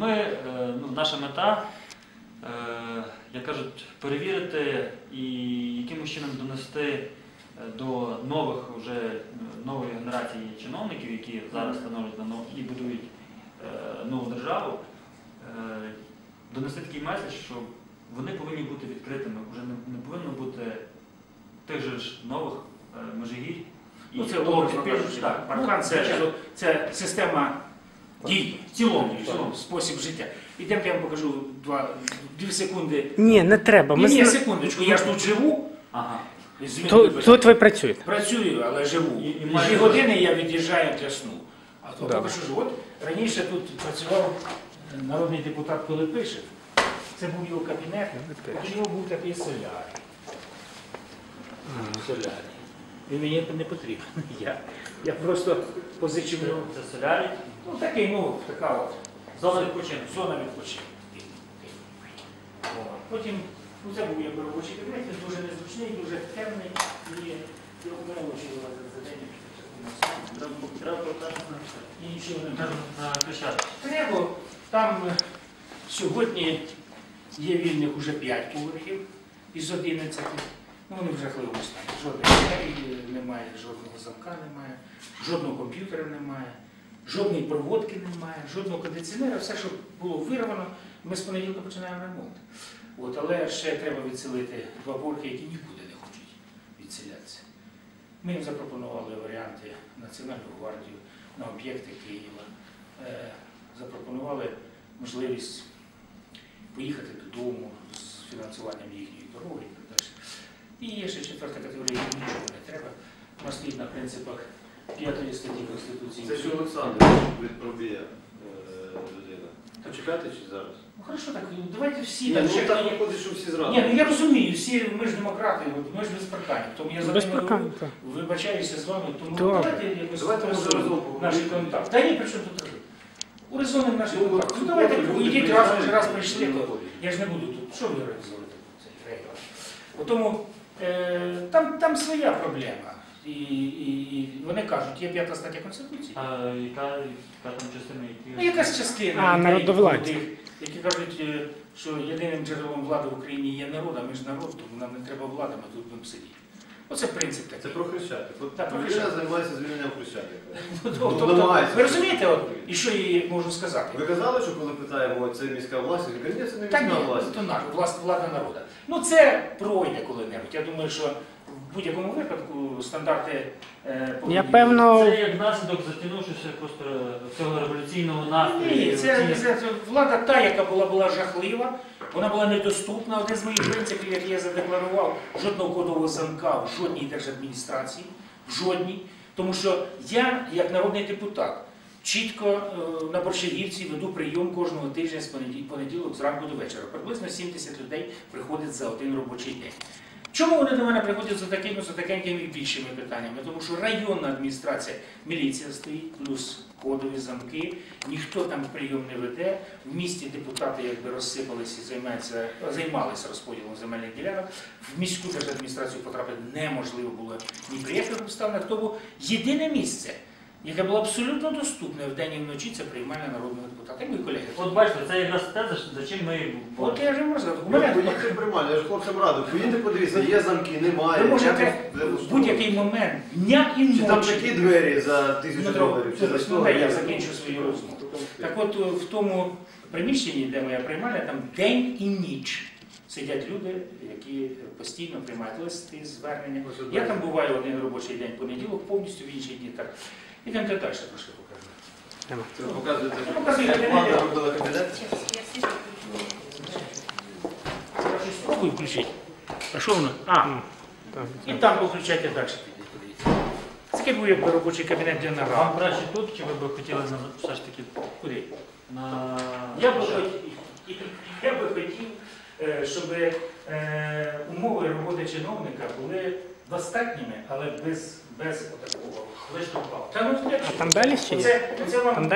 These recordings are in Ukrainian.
ми, е, ну, наша мета, е, як кажуть, перевірити і якимось чином донести е, до нових вже нової генерації чиновників, які зараз становлять на нов- і будують нову державу, донести такий меседж, що вони повинні бути відкритими, вже не, повинно бути тих же ж нових межигірь. Ну, це того, так, паркан ну, це, звичайно. це система дій, цілому, в цілому спосіб життя. Ідемо, я вам покажу два, дві секунди. Ні, не треба. Ні, Ми ні, зна- секундочку, я ж тут живу, Ага. Тут, ви тут ви працюєте. працюю, але живу. І- і Дві години я від'їжджаю для сну. А то Добре. ж, от раніше тут працював е, народний депутат Пилипишев. Це був його кабінет, у нього був такий солярій. Солярій. Він мені не потрібен. Я, я просто позичив його. Це солярій. Ну такий, ну, така от. Зона відпочинку. Зона відпочинку. О, Потім, ну це був якби робочий кабінет, він дуже незручний, дуже темний і я в мене очі за день. Треба повертатися на нічого не Треба. Там е, сьогодні є вільних уже 5 поверхів із 11. Ну, вони в жахливому стані. Жодної двері немає, жодного замка немає, жодного комп'ютера немає, жодної проводки немає, жодного кондиціонера. Все, що було вирвано, ми з понеділка починаємо ремонт. От, але ще треба відселити два поверхи, які нікуди не хочуть відселятися. Ми їм запропонували варіанти Національну гвардію на об'єкти Києва. Е, Запропонували можливість поїхати додому з фінансуванням їхньої дороги і так далі. І є ще четверта категорія, якій нічого не треба. Вона стоїть на принципах п'ятої статті Конституції. Це що Олександр від пробія людина. То чекати чи зараз? Ну хорошо, так давайте всі Ні, так. ну так виходить, що всі зразу. Ні, ну я розумію, всі ми ж демократи, от ми ж без парканів. Тому я за Без так. вибачаюся з вами, тому давайте якось Давайте ми поговоримо. наші контакти. Та ні, при чому тут робити? Урезонимо наші Ну, контакти. Ну давайте люди поїдіть раз, вже раз прийшли, то я ж не буду тут. Що ви організовуєте цей рейдер? Тому е, там, там своя проблема. І, і, і вони кажуть, є п'ята стаття Конституції. А яка, яка там частина, які... Ну, якась частина А, народовладці. які кажуть, е, що єдиним джерелом влади в Україні є народ, а ми ж народ, тому нам не треба влада, ми тут будемо сидіти. Оце принцип такий. Це про Хрещатик. От Так, про Хрещатик. займається звільненням Хрещатика. Ну, Ну, тобто, намагається. ви розумієте, от, і що я їй можу сказати? Ви казали, що коли питаємо, це міська власність, ви кажете, ні, це не ні, міська власність. то наш, власне, влада народу. Ну це пройде коли-небудь. Я думаю, що в будь-якому випадку стандарти е, повинні Я певно. Це як наслідок затягнувшися просто цього революційного настрою. Ні, це, це, це влада та, яка була, була жахлива, вона була недоступна. Один з моїх принципів, який я задекларував, жодного кодового замка в жодній держадміністрації, в жодній. Тому що я, як народний депутат, чітко е, на Борщагівці веду прийом кожного тижня з понеділок зранку до вечора. Приблизно 70 людей приходить за один робочий день. Чому вони до мене приходять за такими за такенькими і більшими питаннями? Тому що районна адміністрація, міліція стоїть, плюс кодові замки, ніхто там прийом не веде. В місті депутати якби розсипалися і займаються, займалися розподілом земельних ділянок. В міську держадміністрацію потрапити неможливо було ні при яких обставинах. Тому єдине місце, яке було абсолютно доступне вдень і вночі, це приймальня народного депутата. І мої колеги. От бачите, це якраз те, за- чим ми... От я вже можу сказати, у Ну, мене Поїдьте приймально, я ж хлопцям радив. Поїдьте, подивіться, є замки, немає. ви можете в будь-який момент дня і Чи там ночі. такі двері за тисячу доларів, чи за 100 ну, я закінчу свою розмову. Так от е, в тому приміщенні, де моя приймальня, там день і ніч сидять люди, які постійно приймають листи, звернення. Я там буваю один робочий день понеділок, повністю в інші дні так. Ідемо далі трошки покажу. Це показуєте, Ну, як влада робила кабінет? Спробую включити. А що воно? А, і там включайте далі. Це був якби робочий кабінет для Вам краще тут, чи ви б хотіли на, все ж таки Куди? на... Я би хотів, я би хотів, е, щоб умови роботи чиновника були достатніми, але без, без такого. Та ну А там далі ще є? Оце, вам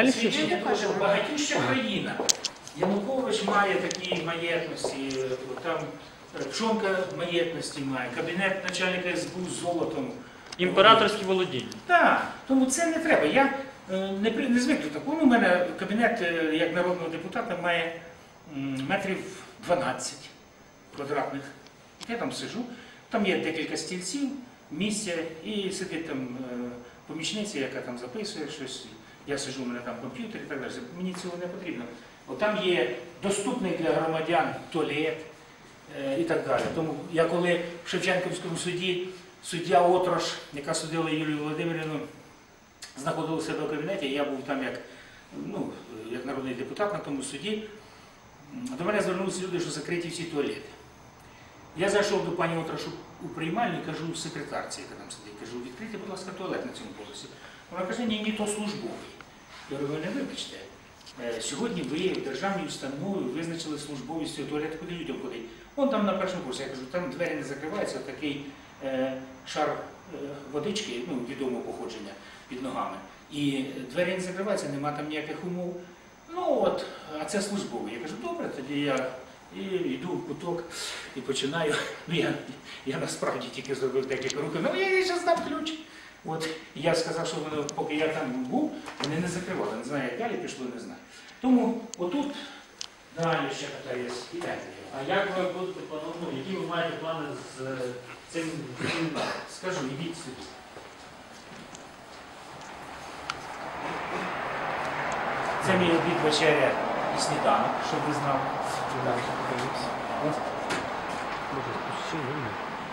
того, що багатюща країна. Янукович має такі маєтності, е, там е, Пшонка маєтності має, кабінет начальника СБУ з золотом. Імператорські володіння. Так, тому це не треба. Я Е, Не, при- не звик до такого. Ну, у мене кабінет е, як народного депутата має метрів 12 квадратних. Я там сижу, там є декілька стільців, місця, і сидить там е, помічниця, яка там записує щось. Я сижу, у мене там комп'ютер і так далі. Мені цього не потрібно. От там є доступний для громадян туалет е, і так далі. Тому я коли в Шевченківському суді суддя Отрош, яка судила Юлію Володимирівну, знаходилася в кабінеті, я був там як, ну, як народний депутат на тому суді. До мене звернулися люди, що закриті всі туалети. Я зайшов до пані Отрошу у приймальню і кажу секретарці, яка там сидить, кажу, відкрийте, будь ласка, туалет на цьому поверсі. Вона каже, ні, ні, то службовий. Я говорю, не вибачте. е, Сьогодні ви в державній установі визначили службовість цього туалету, куди людям ходить. Вон там на першому курсі, я кажу, там двері не закриваються, такий е, шар е, водички, ну, відомого походження під ногами. І двері не закриваються, нема там ніяких умов. Ну от, а це службовий. Я кажу, добре, тоді я і йду в куток і починаю. Ну я, я насправді тільки зробив декілька років, ну я їй зараз дам ключ. От я сказав, що воно, поки я там був, вони не закривали. Не знаю, як далі пішло, не знаю. Тому отут далі ще така є. Ідете. А як ви будете плану- ну, які ви маєте плани з е, цим Скажу, ідіть сюди. Це мій обід вечеря і сніданок, щоб ви знали.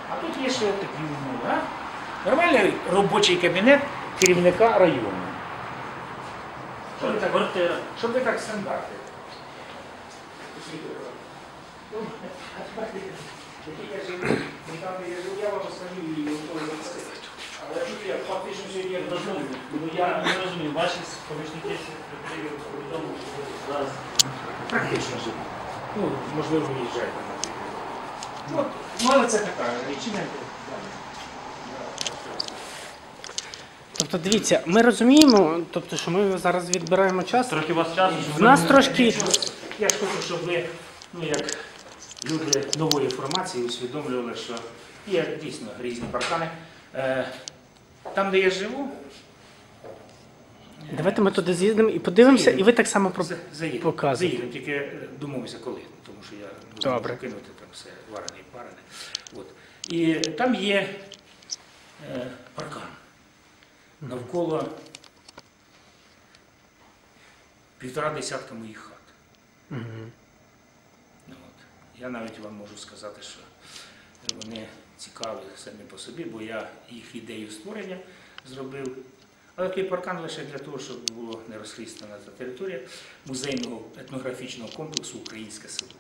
А тут є ще такі умови. А? Нормальний робочий кабінет керівника району. Щоб ви так, щоб ви так стандарти. Я вам останню. Але тут я фактично сьогодні я розумію. Я не розумію, ваші помічники повідомили, що зараз Практично живу. Ну, можливо, виїжджаєте на ну, але це така річина. Тобто, дивіться, ми розуміємо, тобто, що ми зараз відбираємо час. трохи у вас часу. В нас трошки Я ж хочу, щоб ви, ну як люди нової формації, усвідомлювали, що є дійсно різні паркани. Е, Там, де я живу, давайте ми туди з'їздимо і подивимося, і ви так само про заїдемо. показуйте. Заїдемо, тільки е, домовимося коли, тому що я не Добре. можу кинути там все варене і парене. От. І там є е, паркан. Навколо півтора десятка моїх хат. Мгм. Ну, От. Я навіть вам можу сказати, що вони цікаві самі по собі, бо я їх ідею створення зробив. Але такий паркан лише для того, щоб було не розхрістана та територія музейного етнографічного комплексу Українське село,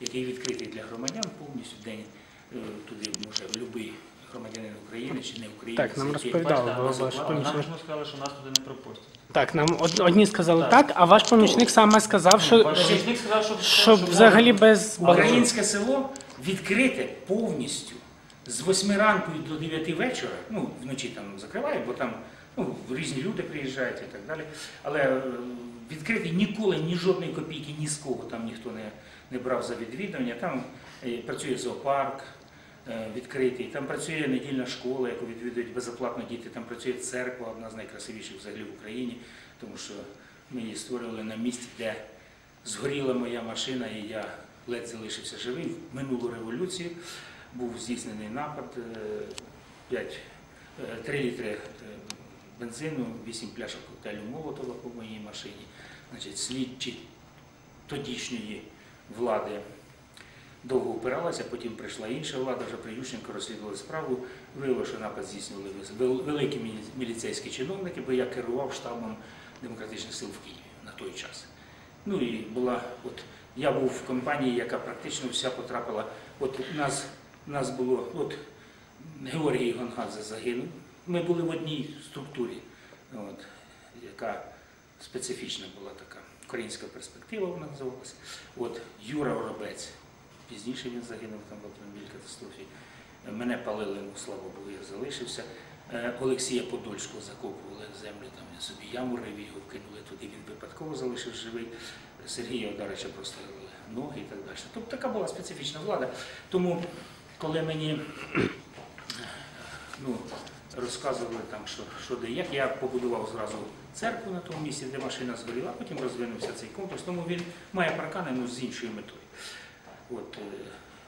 який відкритий для громадян повністю день е, туди може будь-який громадянин України чи не українець. Так, нам розповідали, бо ваш нам помічник. чому сказали, що нас туди не пропустять. Так, нам одні сказали Так. так, а ваш помічник саме сказав, що, Ваш помічник сказав, що щоб взагалі без. Українське село відкрите повністю з 8 ранку до 9 вечора. Ну, вночі там закривають, бо там ну, різні люди приїжджають і так далі. Але е, відкритий ніколи ні жодної копійки, ні з кого там ніхто не, не брав за відвідування. Там е, працює зоопарк. е, Відкритий, там працює недільна школа, яку відвідують безоплатно діти. Там працює церква, одна з найкрасивіших взагалі в Україні, тому що ми її створювали на місці, де згоріла моя машина, і я ледь залишився живий. В минулу революцію був здійснений напад, 5, 3 літри бензину, 8 пляшок коктейлю Молотова по моїй машині. Значить, слідчі тодішньої влади довго упиралася, потім прийшла інша влада, вже при Ющенко розслідували справу. Виявилося, що напад здійснювали великі міліцейські чиновники, бо я керував штабом демократичних сил в Києві на той час. Ну і була, от я був в компанії, яка практично вся потрапила. От нас, нас було, от Георгій Гонгадзе загинув. Ми були в одній структурі, от, яка специфічна була така. Українська перспектива вона називалася. От Юра Воробець. Пізніше він загинув там в автомобіль катастрофі. Мене палили, ну слава Богу, я залишився. Е, Олексія Подольського закопували в землю, там він собі яму рив, його вкинули туди, він випадково залишив живий. Сергія Одарича прострелили ноги і так далі. Тобто така була специфічна влада. Тому, коли мені ну, розказували там, що, що де як. Я побудував зразу церкву на тому місці, де машина згоріла, потім розвинувся цей комплекс. Тому він має паркани ну, з іншою метою. От, е,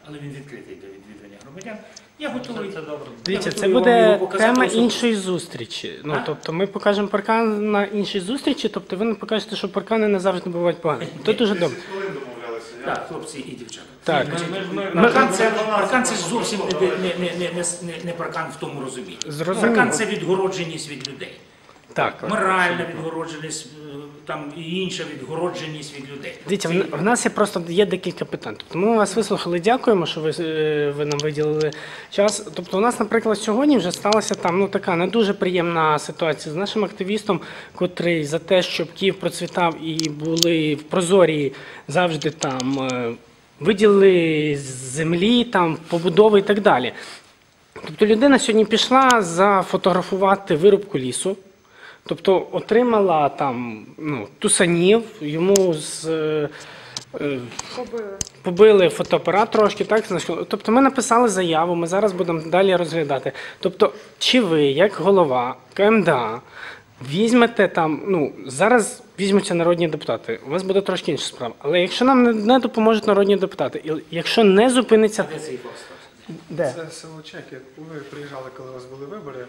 але він відкритий для відвідування громадян. Я готовий. Це, добре. Дивіться, це буде тема іншої зустрічі. Ну А? тобто ми покажемо паркан на іншій зустрічі, тобто ви не покажете, що паркани не завжди бувають погані. То дуже добре. Так, хлопці і дівчата. Так. Ми, ми, ми, Ми- Паркан це, паркан це зовсім не, не, не, не, не, не паркан в тому розумінні. Зрозуміло. Паркан це відгородженість від людей. Так. Моральна відгородженість, е, там і інша відгородженість від людей. Дивіться, в, нас є просто є декілька питань. Тобто ми вас вислухали, дякуємо, що ви, е, ви нам виділили час. Тобто, у нас, наприклад, сьогодні вже сталася там ну така не дуже приємна ситуація з нашим активістом, котрий за те, щоб Київ процвітав і були в прозорі завжди там е, виділили землі, там побудови і так далі. Тобто людина сьогодні пішла зафотографувати вирубку лісу. Тобто отримала там ну, тусанів, йому з, е, е, побили фотоапарат трошки, так? Тобто ми написали заяву, ми зараз будемо далі розглядати. Тобто, чи ви, як голова КМДА, візьмете там, ну, зараз візьмуться народні депутати, у вас буде трошки інша справа. Але якщо нам не, не допоможуть народні депутати, і якщо не зупиниться. де цей? Де? Це село Чеки. Ви приїжджали, коли у вас були вибори,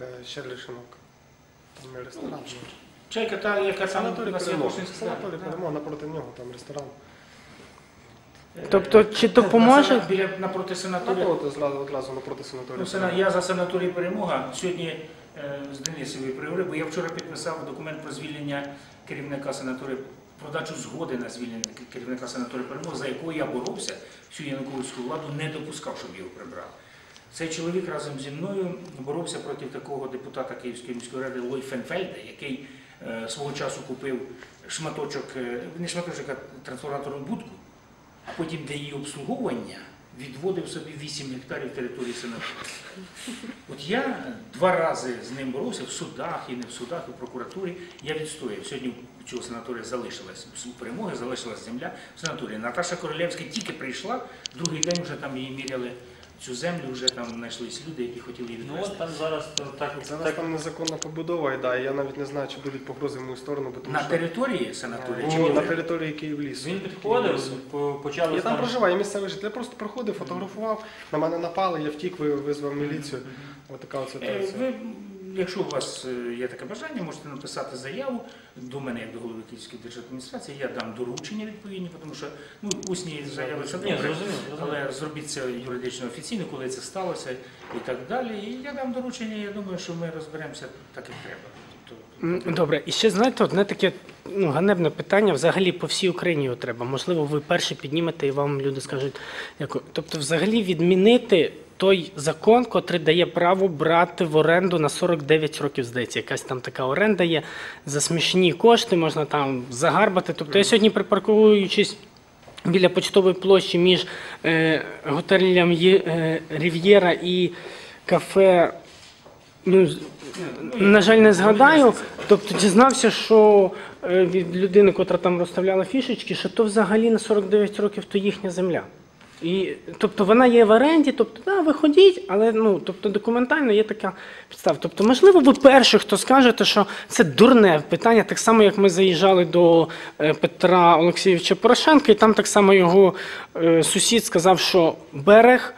е, Щедришинок. Там ресторан. Чайка та, яка там Санаторій на. Святошинській. Санаторій Перемога, напроти нього там ресторан. Тобто, чи допоможе? Біля напроти санаторію. Напроти, зразу, одразу напроти Ну, санаторію. сена- я за санаторій перемога. Сьогодні е, з Денисовою привели, бо я вчора підписав документ про звільнення керівника санаторію, про дачу згоди на звільнення керівника санаторію перемога, за якою я боровся, всю Януковську владу не допускав, щоб його прибрали. Цей чоловік разом зі мною боровся проти такого депутата Київської міської ради Лой Фенфельда, який е, свого часу купив шматочок, е, не шматочок, а трансформаторну будку, а потім для її обслуговування відводив собі 8 гектарів території санаторію. От я два рази з ним боровся в судах і не в судах, і в прокуратурі. Я відстояв. Сьогодні цього санаторія залишилась у перемоги, залишилась земля в санаторії. Наташа Королевська тільки прийшла, другий день вже там її міряли цю землю, вже там знайшлись люди, які хотіли її Ну відвести. от там зараз то так, Зараз так там незаконна побудова, йде, і я навіть не знаю, чи будуть погрози в мою сторону, бо тому На що території санаторії чи Ні, ні? на території Київлісу. він підходив, по- почали Я там проживаю, я місцевий житель. Я просто проходив, фотографував, на мене напали, я втік, ви- визвав міліцію. Ось така от Е, ситуація. Ви, якщо у вас е, є таке бажання, можете написати заяву до мене, як до голови Київської державної адміністрації. Я дам доручення відповідні, тому що ну, усні заяви це добре, але зробіть це юридично офіційно, коли це сталося і так далі. І я дам доручення, я думаю, що ми розберемося так, як треба. Тобто, Добре, і ще знаєте, одне таке ну, ганебне питання. Взагалі по всій Україні його треба. Можливо, ви перші піднімете і вам люди скажуть, дякую. Тобто, взагалі відмінити той закон, котрий дає право брати в оренду на 49 років, здається, якась там така оренда є за смішні кошти, можна там загарбати. Тобто я сьогодні припаркуючись. Біля почтової площі між е, готелем е, Рів'єра і кафе Ну, на жаль, не згадаю. Тобто дізнався, що е, від людини, котра там розставляла фішечки, що то взагалі на 49 років то їхня земля. І, тобто вона є в оренді, тобто, да, ви ходіть, але ну, тобто, документально є така підстава. Тобто, можливо, ви перші, хто скажете, що це дурне питання, так само, як ми заїжджали до е, Петра Олексійовича Порошенка, і там так само його е, сусід сказав, що берег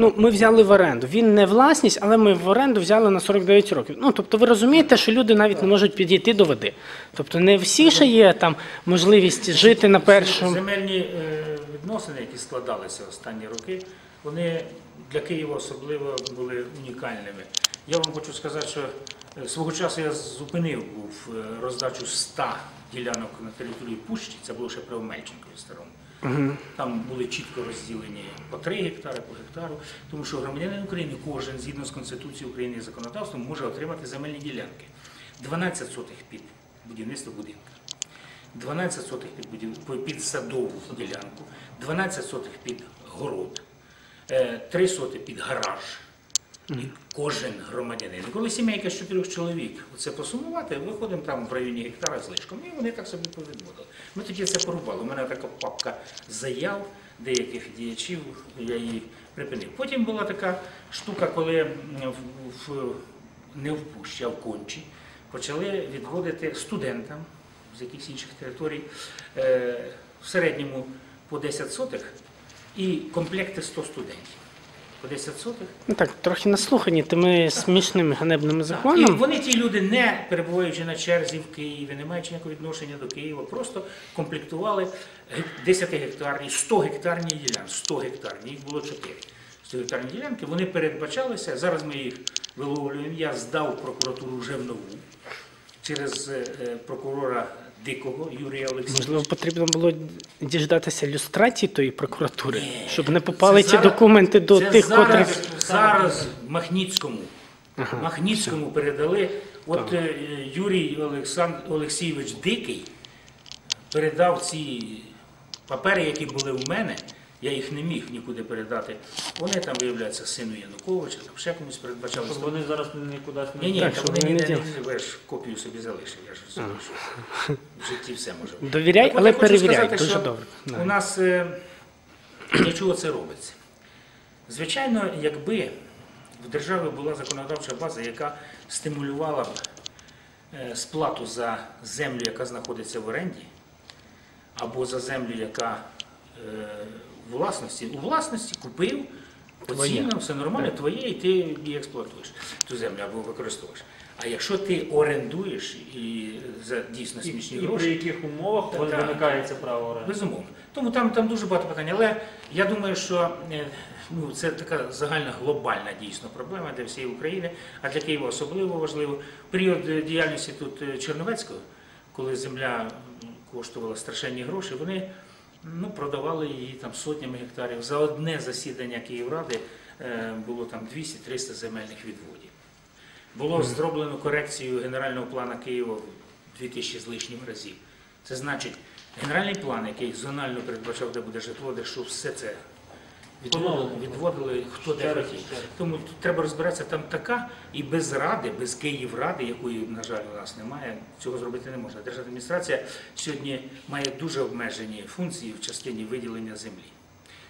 Ну, ми взяли в оренду. Він не власність, але ми в оренду взяли на 49 років. Ну, тобто, ви розумієте, що люди навіть не можуть підійти до води. Тобто, не всі ще є там можливість жити на першому. Земельні е, відносини, які складалися останні роки, вони для Києва особливо були унікальними. Я вам хочу сказати, що е, свого часу я зупинив був е, роздачу 100 ділянок на території Пущі, це було ще при Омельченкові старому. Там були чітко розділені по 3 гектари, по гектару, тому що громадянин України кожен, згідно з Конституцією України і законодавством, може отримати земельні ділянки. 12 сотих під будівництво будинку. 12 сотих під, будів... під садову ділянку, 12 сотих під город, 3 соти під гараж, Кожен громадянин. Коли сімейка з чотирьох чоловік це посумувати, виходимо там в районі гектара з лишком, і вони так собі повідводили. Ми тоді це порубали. У мене така папка заяв деяких діячів, я її припинив. Потім була така штука, коли в, в, не в Пущі, а в Кончі почали відводити студентам з якихось інших територій е, в середньому по 10 сотих і комплекти 100 студентів. По 10 сотих. Ну так, трохи наслухані тими смішними ганебними І законами. вони ті люди, не перебуваючи на черзі в Києві, не маючи ніякого відношення до Києва, просто комплектували 10 гектарні, 100 гектарні ділянки. 100 гектарні, їх було 4. 100 гектарні ділянки, вони передбачалися. Зараз ми їх виловлюємо. Я здав прокуратуру вже в нову через е, е, прокурора Дикого Юрія Олексійовича. Можливо, потрібно було діждатися люстрації тої прокуратури, Ні. щоб не попали Це ті зараз- документи до це тих, зараз, котрих. зараз Махніцькому. Ага, Махніцькому передали. От е, Юрій Олександр Олексійович Дикий передав ці папери, які були в мене. Я їх не міг нікуди передати. Вони там виявляються сину Януковича, там ще комусь передбачалися. Щоб вони зараз нікуди не Ні, ні, Так, та щоб вони не не ділили. ви ж копію собі залишив. Я ж розумію, що в житті все може бути. Довіряй, але я перевіряй. сказати, Дуже що добре. У нас е, для чого це робиться? Звичайно, якби в державі була законодавча база, яка стимулювала б е, сплату за землю, яка знаходиться в оренді, або за землю, яка е, власності, у власності купив, оцінив, все нормально, твоє, і ти її експлуатуєш ту землю або використовуєш. А якщо ти орендуєш і за дійсно смішні і гроші, при яких умовах вон- виникає це право оренди? Безумовно. Тому там, там дуже багато питань. Але я думаю, що е, ну, це така загальна глобальна дійсно проблема для всієї України, а для Києва особливо важливо. Період е, діяльності тут е, Черновецького, коли земля коштувала страшенні гроші, вони ну, продавали її там сотнями гектарів. За одне засідання Київради е, було там 200-300 земельних відводів. Було зроблено корекцію генерального плана Києва в 2000 з лишнім разів. Це значить, генеральний план, який зонально передбачав, де буде житло, де що все це відводили, відводили хто де хотів. Тому тут треба розбиратися, там така і без ради, без Київради, якої, на жаль, у нас немає, цього зробити не можна. Державна адміністрація сьогодні має дуже обмежені функції в частині виділення землі.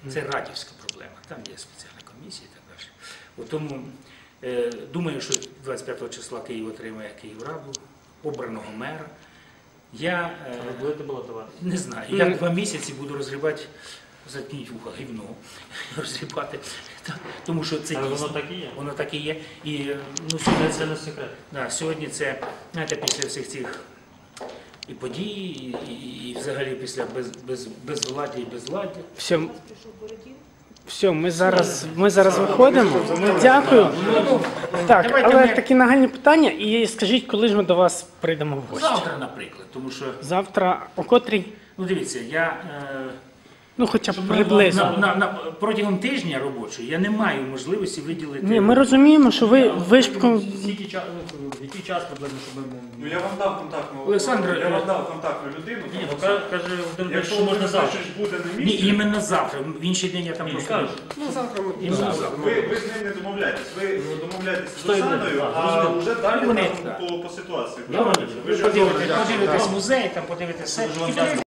Це радівська проблема, там є спеціальна комісія і так далі. От тому е, думаю, що 25 числа Київ отримає Київраду, обраного мера. Я е, не знаю. Я два місяці буду розгрібати, заткніть вуха гівно, розгрібати. Та- Тому що це Але дійсно. воно так і є. Воно так і є. І ну, Це, сьогодні, це не секрет. да, сьогодні це, знаєте, після всіх цих і подій, і, і, і взагалі після без, без, безвладдя і безладдя. Все, все, ми зараз, ми зараз виходимо. Дякую. Так, Давайте але ми- такі нагальні питання. І скажіть, коли ж ми до вас прийдемо в гості? Завтра, наприклад, тому що, Завтра, о котрій? ну дивіться, я е, Ну, хоча б приблизно. на, на, на, протягом тижня робочого я не маю можливості виділити. Ні, ми розуміємо, що ви, ви ж Скільки ча- в який час приблизно, щоб ми... Ну я вам дав контактну Олександр, я е, вам дав контактну людину. Ні, ну ка- каже, Володимир, Якщо що можна завтра. щось буде на Ні, місці, іменно завтра. В інший день я там просто. Ну, завтра ми Іменно завтра ви, ви з ним не домовляєтесь. Ви домовляєтеся з Сто єдине. Оксаною, Так, а зрозуміло. вже далі Вони, там по, по ситуації. Ви ж Подивитесь, Дякую. подивитесь музей, там тоді